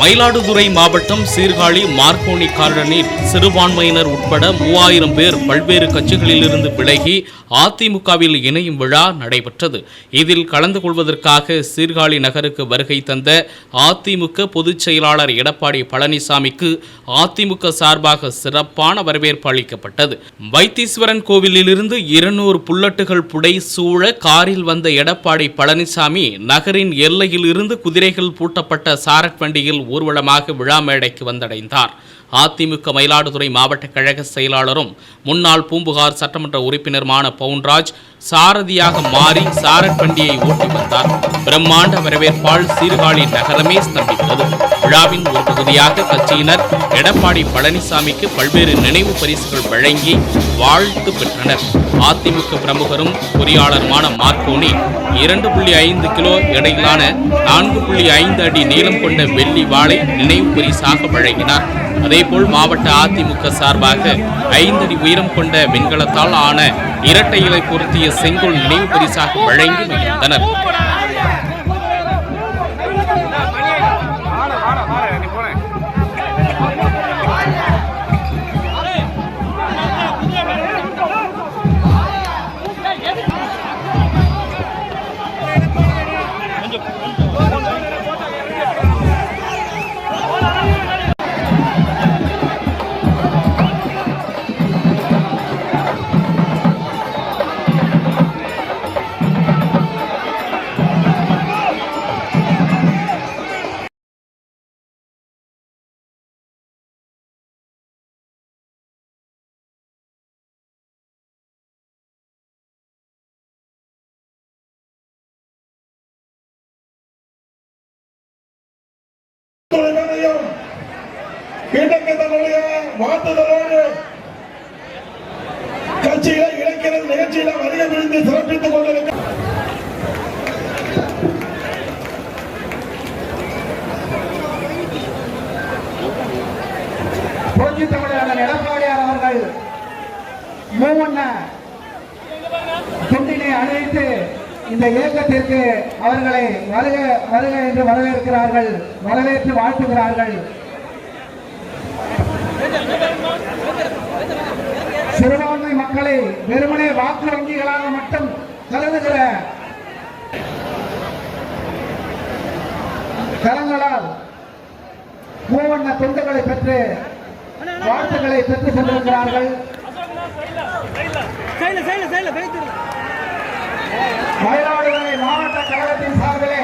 மயிலாடுதுறை மாவட்டம் சீர்காழி மார்க்கோனி கார்டனில் சிறுபான்மையினர் உட்பட மூவாயிரம் பேர் பல்வேறு கட்சிகளிலிருந்து விலகி அதிமுகவில் இணையும் விழா நடைபெற்றது. இதில் கலந்து கொள்வதற்காக சீர்காழி நகருக்கு வருகை தந்த அதிமுக பொதுச் செயலாளர் எடப்பாடி பழனிசாமிக்கு அதிமுக சார்பாக சிறப்பான வரவேற்பு அளிக்கப்பட்டது. வைத்தீஸ்வரன் கோவிலிலிருந்து இருநூறு புல்லட்டுகள் புடை சூழ காரில் வந்த எடப்பாடி பழனிசாமி நகரின் எல்லையில் இருந்து குதிரைகள் பூட்டப்பட்ட சாரட் வண்டியில் ஊர்வலமாக விழா மேடைக்கு வந்தடைந்தார். அதிமுக மயிலாடுதுறை மாவட்ட கழக செயலாளரும் முன்னாள் பூம்புகார் சட்டமன்ற உறுப்பினருமான பவுன்ராஜ் சாரதியாக மாறி சாரட் பண்டியை ஓட்டி வந்தார். பிரம்மாண்ட வரவேற்பால் சீர்காழி நகரமே ஸ்தம்பித்தது. விழாவின் ஒரு பகுதியாக கட்சியினர் எடப்பாடி பழனிசாமிக்கு பல்வேறு நினைவு பரிசுகள் வழங்கி வாழ்த்து பெற்றனர். அதிமுக பிரமுகரும் பொறியாளருமான மார்க்கோனி இரண்டு புள்ளி ஐந்து கிலோ எடையிலான நான்கு புள்ளி ஐந்து அடி நீளம் கொண்ட வெள்ளி வாளை நினைவு பரிசாக வழங்கினார். அதேபோல் மாவட்ட அதிமுக சார்பாக ஐந்தடி உயரம் கொண்ட வெண்கலத்தால் ஆன இரட்டை இலை பொருத்திய செங்கோல் நினைவு பரிசாக வழங்கி மகிழ்ந்தனர். கிட்டத்தட்ட வாழ்த்துதலோடு கட்சியில இளைஞர்கள் நிகழ்ச்சியில வருகை புரிந்து சிறப்பித்துக் கொண்டிருக்க தமிழர் எடப்பாடியார் அவர்கள் மூவண்ண துண்டினை அணிவித்து இந்த இயக்கத்திற்கு அவர்களை வருக வருக என்று வரவேற்கிறார்கள் வரவேற்று வாழ்த்துகிறார்கள். சிறுபான்மை மக்களை வெறுமனே வாக்கு வங்கிகளாக மட்டும் கருதுகிற கரங்களால் மூவண்ண தொண்டுகளை பெற்று வாழ்த்துக்களை பெற்று சென்றிருக்கிறார்கள் மயிலாடுதுறை மாவட்ட கழகத்தின் சார்பிலே